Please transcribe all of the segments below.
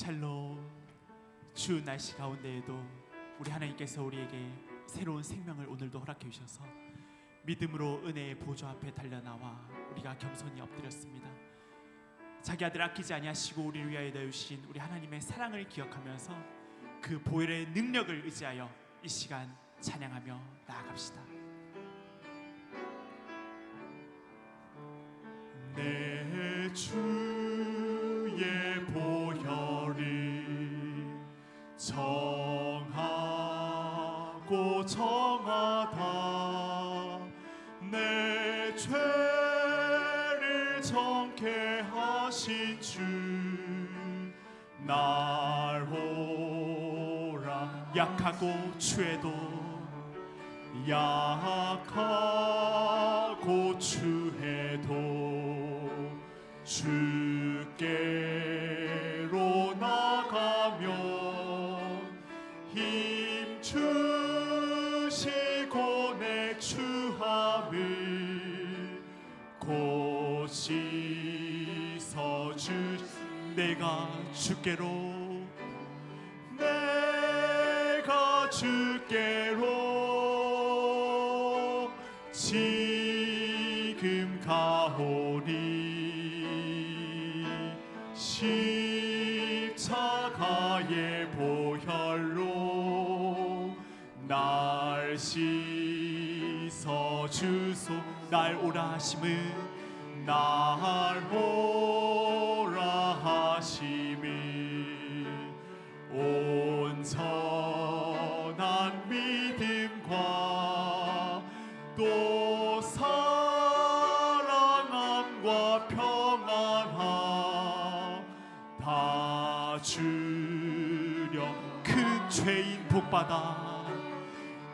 샬롬 추운 날씨 가운데에도 우리 하나님께서 우리에게 새로운 생명을 오늘도 허락해 주셔서 믿음으로 은혜의 보좌 앞에 달려나와 우리가 겸손히 엎드렸습니다. 자기 아들 아끼지 아니하시고 우리를 위하여 내주신 우리 하나님의 사랑을 기억하면서 그 보혈의 능력을 의지하여 이 시간 찬양하며 나아갑시다. 내 주 정하다. 내 죄를 정케 하신 주날 오라. 약하고 죄도 약하고 추해도 주께 내가 주께로 내가 주께로 지금 가오리 십자가의 보혈로 날 씻어 주소. 날 오라 하심을 날 오라 하심 복받아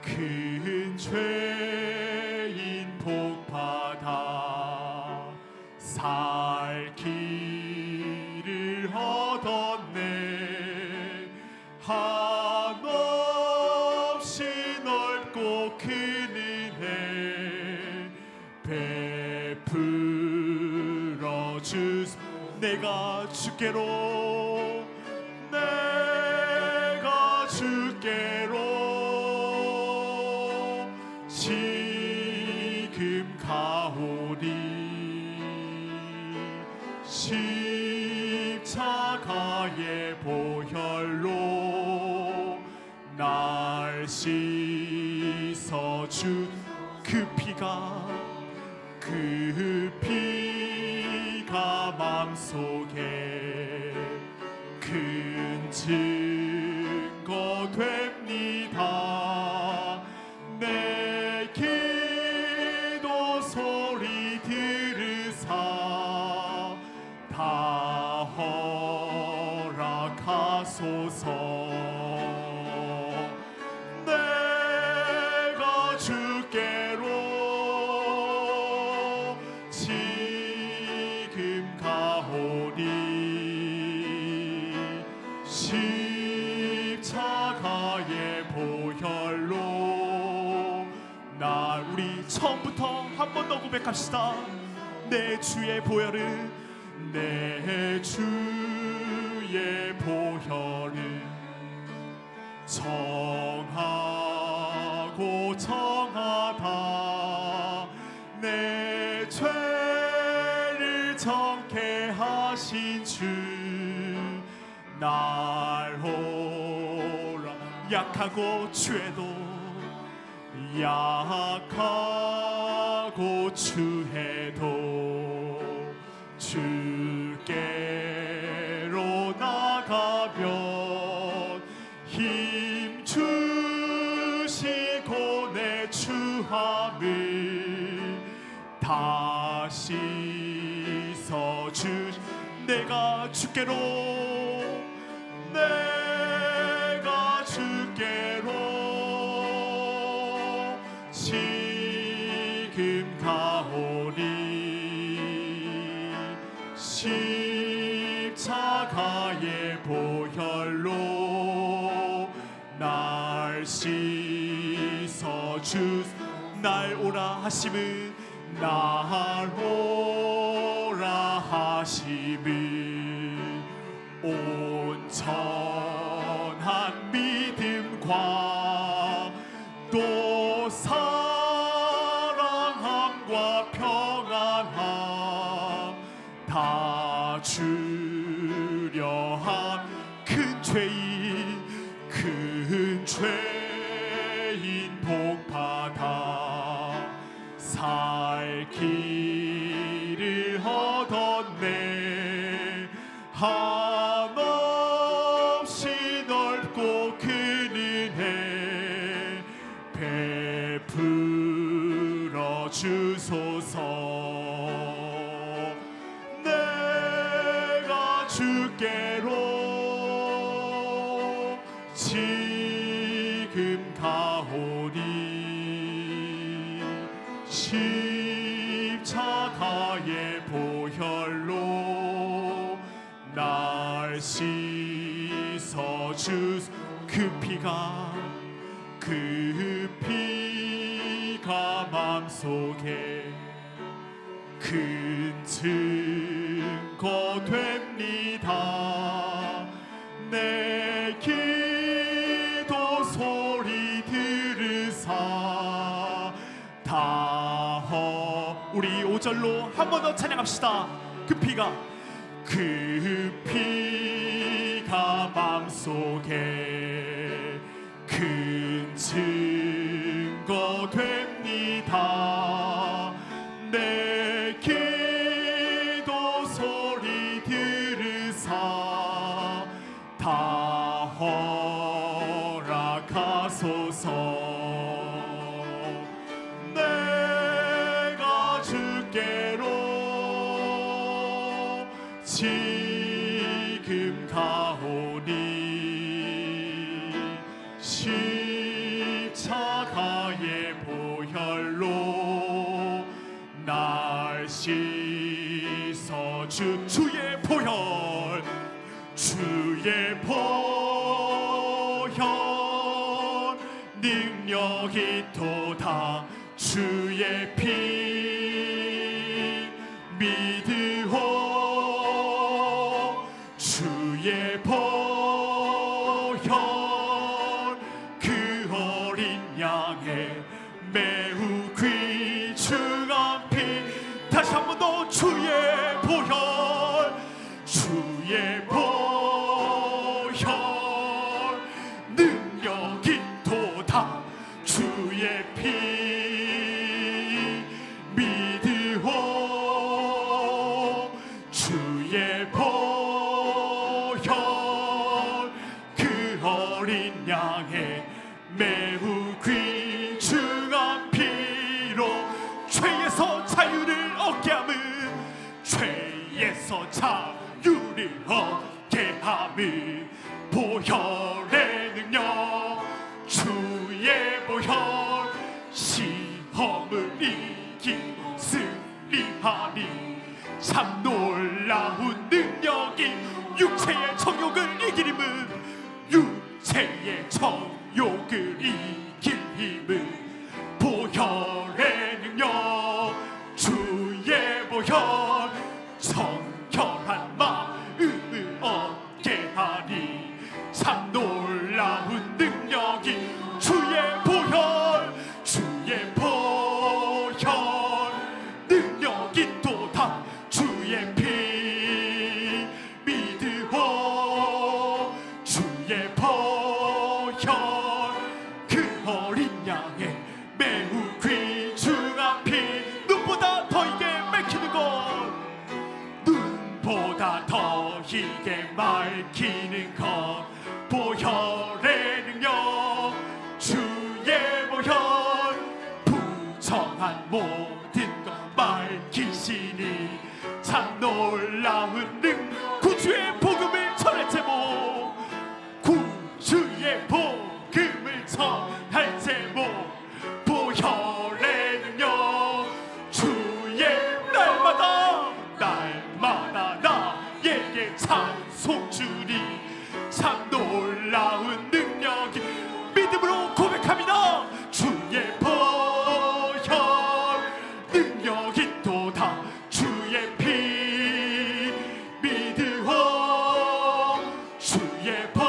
큰 죄인 복받아 살 길을 얻었네. 한없이 넓고 큰 은혜 베풀어 주소 내가 주께로 날 씻어 준 그 피가 그 피가 맘속에 큰 증거 됩니다. 내 기도 소리 들으사 다 허락하소서 고백합시다. 내 주의 보혈은 내 주의 보혈은 정하고 정하다. 내 죄를 정케 하신 주날 오라. 약하고 죄도 약하 고 추해도 주께로 나가면 힘 주시고 내 추함을 다시 서주 내가 주께로 십자가의 보혈로 날 씻어 주날 오라 하심은 날 오라 하심을. 온전 주려 한큰 죄인 큰 죄인 주께로 지금 가오니 십자가의 보혈로 날 씻어 주그 피가 그 피가 맘속에 큰 증거 됩니다 내 기도 소리 들으사. 다허 우리 5절로 한 번 더 찬양합시다. 그 피가 그 맘속에 큰 증거 됩 보혈로 날 씻어 주 주의 보혈 주의 보혈. 능력이 도다 주의 피. 믿으오. 주의 보혈. 그 어린 양의 매우 귀중한 피 다시 한 번 더 주의 보혈 주의 보혈 자유를 얻게 함은 보혈의 능력. 주의 보혈 시험을 이기고 승리하니 참 놀라운 능력이 육체의 정욕을 이기림은 육체의 정욕을 이길 힘은 보혈의 능력. 주의 보혈 주의 복.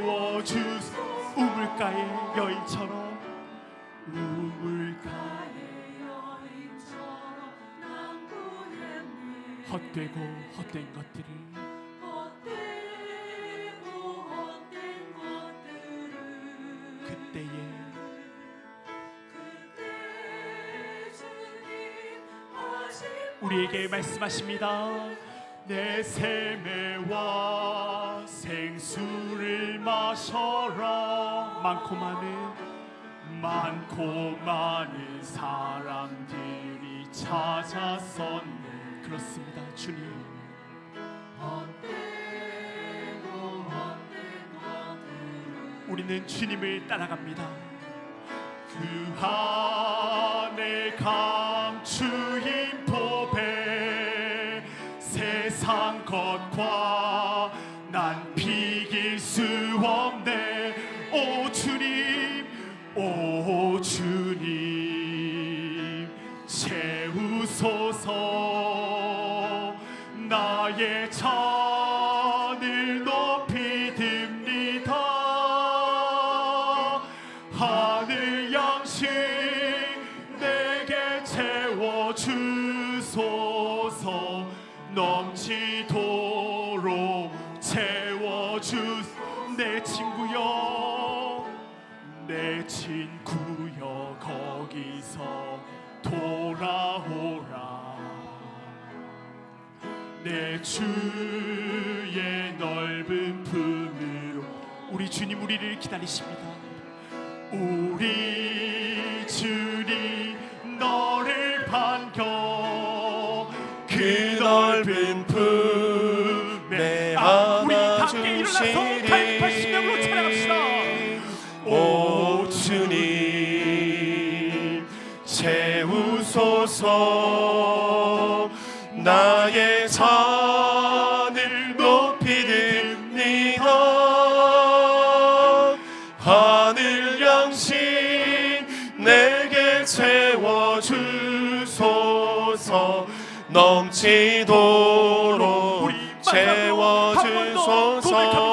채워 주소 우물가의 여인처럼. 우물가의 헛되고 헛된 것들을. 그때에 우리에게 말씀하십니다. 내 세매와 생수를 마셔라. 많고 많은 많고 많은 사람들이 찾아섰네. 그렇습니다, 주님. 우리는 주님을 따라갑니다. 그 안에 감추인 보배 세상 것과 주내 친구여 내 친구여 거기서 돌아오라. 내 주의 넓은 품으로 우리 주님 우리를 기다리십니다. 우리 주님 너를 반겨 그 넓은 다 갈급한 심령으로 찬양합시다. 오 주님 채우소서. 나의 잔을 높이 듭니다. 하늘 양식 내게 채워 주소서. 넘치도록 우리 채워 마지막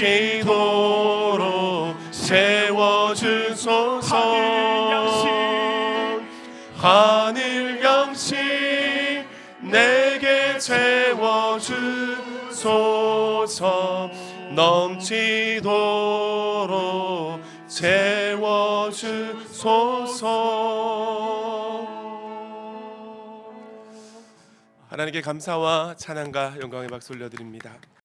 넘치도록 채워 주소서. 하늘 양식 내게 채워 주소서. 넘치도록 채워 주소서. 하나님께 감사와 찬양과 영광의 박수 올려드립니다.